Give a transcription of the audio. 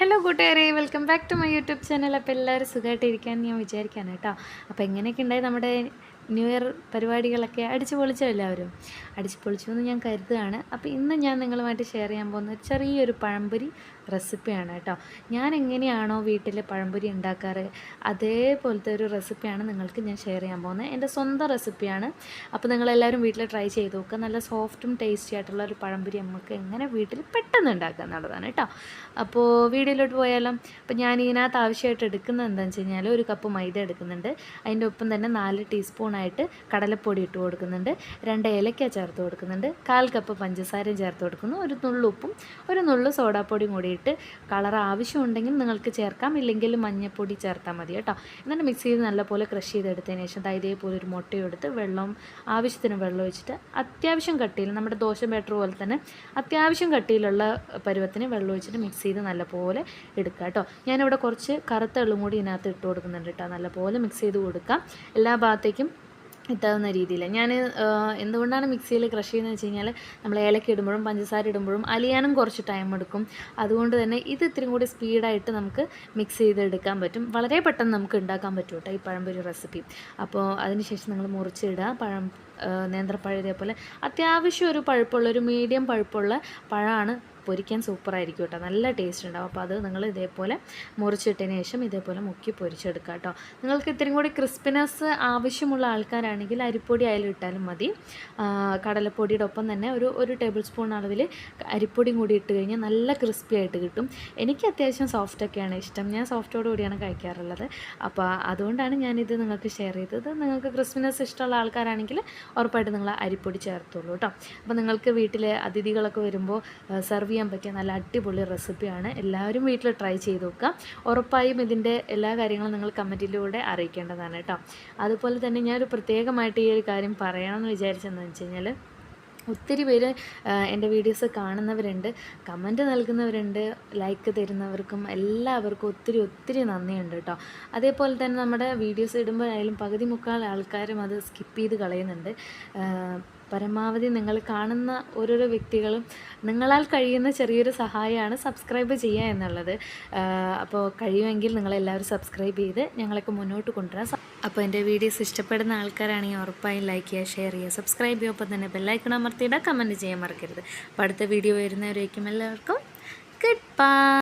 Hello കൂട്ടുകാരെ. Welcome back to my YouTube channel അപ്പോൾ എല്ലാവരും സുഖമായിട്ടിരിക്കാൻ ഞാൻ വിചാരിക്കുകയാണ് കേട്ടോ. അപ്പോൾ എങ്ങനെയൊക്കെ ഉണ്ടായി നമ്മുടെ ന്യൂ ഇയർ പരിപാടികളൊക്കെ അടിച്ചു പൊളിച്ചോ എല്ലാവരും? അടിച്ചു പൊളിച്ചു എന്ന് ഞാൻ കരുതുകയാണ്. അപ്പോൾ ഇന്ന് ഞാൻ നിങ്ങളുമായിട്ട് ഷെയർ ചെയ്യാൻ പോകുന്ന ചെറിയൊരു പഴംപൊരി റെസിപ്പിയാണ് കേട്ടോ. ഞാൻ എങ്ങനെയാണോ വീട്ടിൽ പഴംപൊരി ഉണ്ടാക്കാറ് അതേപോലത്തെ ഒരു റെസിപ്പിയാണ് നിങ്ങൾക്ക് ഞാൻ ഷെയർ ചെയ്യാൻ പോകുന്നത്. എന്റെ സ്വന്തം റെസിപ്പിയാണ് അപ്പോൾ നിങ്ങളെല്ലാവരും വീട്ടിൽ ട്രൈ ചെയ്ത് നോക്കുക നല്ല സോഫ്റ്റും ടേസ്റ്റി ആയിട്ടുള്ള ഒരു പഴംപൊരി നമുക്ക് എങ്ങനെ വീട്ടിൽ പെട്ടെന്ന് ഉണ്ടാക്കുക എന്നുള്ളതാണ് കേട്ടോ. അപ്പോൾ വീഡിയോയിലോട്ട് പോയാലും. അപ്പോൾ ഞാൻ ഇതിനകത്ത് ആവശ്യമായിട്ട് എടുക്കുന്നത് എന്താണെന്ന് വെച്ച് കഴിഞ്ഞാൽ ഒരു കപ്പ് മൈദ എടുക്കുന്നുണ്ട്. അതിന്റെ ഒപ്പം തന്നെ നാല് ടീസ്പൂണായിട്ട് കടലപ്പൊടി ഇട്ട് കൊടുക്കുന്നുണ്ട്. രണ്ട് ഏലക്ക ചേർത്ത് കൊടുക്കുന്നുണ്ട്. കാൽ കപ്പ് പഞ്ചസാരയും ചേർത്ത് കൊടുക്കുന്നു. ഒരു നുള്ളുപ്പും ഒരു നുള്ളു സോഡാപ്പൊടിയും കൂടി ഇട്ട് കളർ ആവശ്യമുണ്ടെങ്കിൽ നിങ്ങൾക്ക് ചേർക്കാം. ഇല്ലെങ്കിൽ മഞ്ഞൾപ്പൊടി ചേർത്താൽ മതി കേട്ടോ. എന്നിട്ട് മിക്സ് ചെയ്ത് നല്ലപോലെ ക്രഷ് ചെയ്തെടുത്തതിന് ശേഷം ഇതേപോലെ ഒരു മുട്ടയെടുത്ത് വെള്ളം ആവശ്യത്തിന് വെള്ളം ഒഴിച്ചിട്ട് അത്യാവശ്യം കട്ടിയിൽ നമ്മുടെ ദോശ ബാറ്റർ പോലെ തന്നെ അത്യാവശ്യം കട്ടിയിലുള്ള പരുവത്തിന് വെള്ളം ഒഴിച്ചിട്ട് മിക്സ് ചെയ്ത് നല്ലപോലെ എടുക്കുക കേട്ടോ. ഞാനിവിടെ കുറച്ച് കറുത്ത എള്ളും കൂടി ഇതിനകത്ത് ഇട്ട് കൊടുക്കുന്നുണ്ട് കേട്ടോ. നല്ലപോലെ മിക്സ് ചെയ്ത് കൊടുക്കാം. എല്ലാ ഭാഗത്തേക്കും എത്താവുന്ന രീതിയിൽ ഞാൻ എന്തുകൊണ്ടാണ് മിക്സിയിൽ ക്രഷ് ചെയ്യുന്നത് വെച്ച് കഴിഞ്ഞാൽ നമ്മൾ ഏലക്ക ഇടുമ്പോഴും പഞ്ചസാര ഇടുമ്പോഴും അലിയാനും കുറച്ച് ടൈം എടുക്കും. അതുകൊണ്ട് തന്നെ ഇത് ഇത്തിരി കൂടി സ്പീഡായിട്ട് നമുക്ക് മിക്സ് ചെയ്തെടുക്കാൻ പറ്റും. വളരെ പെട്ടെന്ന് നമുക്ക് ഉണ്ടാക്കാൻ പറ്റും കേട്ടോ ഈ പഴംപൊരി റെസിപ്പി അപ്പോൾ അതിനുശേഷം നിങ്ങൾ മുറിച്ചിടുക. പഴം നേന്ത്രപ്പഴം ഇതേപോലെ അത്യാവശ്യം ഒരു പഴുപ്പുള്ള ഒരു മീഡിയം പഴുപ്പുള്ള പഴമാണ് പൊരിക്കാൻ സൂപ്പറായിരിക്കും കേട്ടോ. നല്ല ടേസ്റ്റ് ഉണ്ടാവും. അപ്പോൾ അത് നിങ്ങൾ ഇതേപോലെ മുറിച്ചിട്ടതിന് ശേഷം ഇതേപോലെ മുക്കി പൊരിച്ചെടുക്കുക കേട്ടോ. നിങ്ങൾക്ക് ഇത്തിരി കൂടി ക്രിസ്പിനെസ് ആവശ്യമുള്ള ആൾക്കാരാണെങ്കിൽ അരിപ്പൊടി ആയാലും ഇട്ടാലും മതി. കടലപ്പൊടിയുടെ ഒപ്പം തന്നെ ഒരു ഒരു ടേബിൾ സ്പൂൺ അളവിൽ അരിപ്പൊടിയും കൂടി ഇട്ട് കഴിഞ്ഞാൽ നല്ല ക്രിസ്പി ആയിട്ട് കിട്ടും. എനിക്ക് അത്യാവശ്യം സോഫ്റ്റൊക്കെയാണ് ഇഷ്ടം. ഞാൻ സോഫ്റ്റോട് കൂടിയാണ് കഴിക്കാറുള്ളത്. അപ്പോൾ അതുകൊണ്ടാണ് ഞാനിത് നിങ്ങൾക്ക് ഷെയർ ചെയ്തത്. നിങ്ങൾക്ക് ക്രിസ്പിനെസ് ഇഷ്ടമുള്ള ആൾക്കാരാണെങ്കിൽ ഉറപ്പായിട്ട് നിങ്ങൾ അരിപ്പൊടി ചേർത്തുള്ളൂ കേട്ടോ. അപ്പോൾ നിങ്ങൾക്ക് വീട്ടിലെ അതിഥികളൊക്കെ വരുമ്പോൾ സെർവ് ചെയ്യാൻ പറ്റിയ നല്ല അടിപൊളി റെസിപ്പിയാണ്. എല്ലാവരും വീട്ടിൽ ട്രൈ ചെയ്ത് നോക്കുക. ഉറപ്പായും ഇതിന്റെ എല്ലാ കാര്യങ്ങളും നിങ്ങൾ കമന്റിലൂടെ അറിയിക്കേണ്ടതാണ് കേട്ടോ. അതുപോലെ തന്നെ ഞാനൊരു പ്രത്യേകമായിട്ട് ഈ ഒരു കാര്യം പറയണമെന്ന് വിചാരിച്ചെന്ന് വെച്ച് കഴിഞ്ഞാൽ ഒത്തിരി പേര് എന്റെ വീഡിയോസ് കാണുന്നവരുണ്ട് കമന്റ് നൽകുന്നവരുണ്ട് ലൈക്ക് തരുന്നവർക്കും എല്ലാവർക്കും ഒത്തിരി ഒത്തിരി നന്ദിയുണ്ട് കേട്ടോ. അതേപോലെ തന്നെ നമ്മുടെ വീഡിയോസ് ഇടുമ്പോഴായാലും പകുതി മുക്കാൽ ആൾക്കാരും അത് സ്കിപ്പ് ചെയ്ത് കളയുന്നുണ്ട്. പരമാവധി നിങ്ങൾ കാണുന്ന ഓരോരോ വ്യക്തികളും നിങ്ങളാൽ കഴിയുന്ന ചെറിയൊരു സഹായമാണ് സബ്സ്ക്രൈബ് ചെയ്യുക എന്നുള്ളത്. അപ്പോൾ കഴിയുമെങ്കിൽ നിങ്ങളെല്ലാവരും സബ്സ്ക്രൈബ് ചെയ്ത് ഞങ്ങളൊക്കെ മുന്നോട്ട് കൊണ്ടുവരാൻ അപ്പോൾ എന്റെ വീഡിയോസ് ഇഷ്ടപ്പെടുന്ന ആൾക്കാരാണെങ്കിൽ ഉറപ്പായും ലൈക്ക് ചെയ്യുക ഷെയർ ചെയ്യുക സബ്സ്ക്രൈബ് ചെയ്യുക ഒപ്പം തന്നെ ബെല്ലൈക്കൺ അമർത്തിയിടുക കമന്റ് ചെയ്യാൻ മറക്കരുത്. അപ്പോൾ അടുത്ത വീഡിയോ വരുന്നവരേക്കും എല്ലാവർക്കും ഗുഡ് ബൈ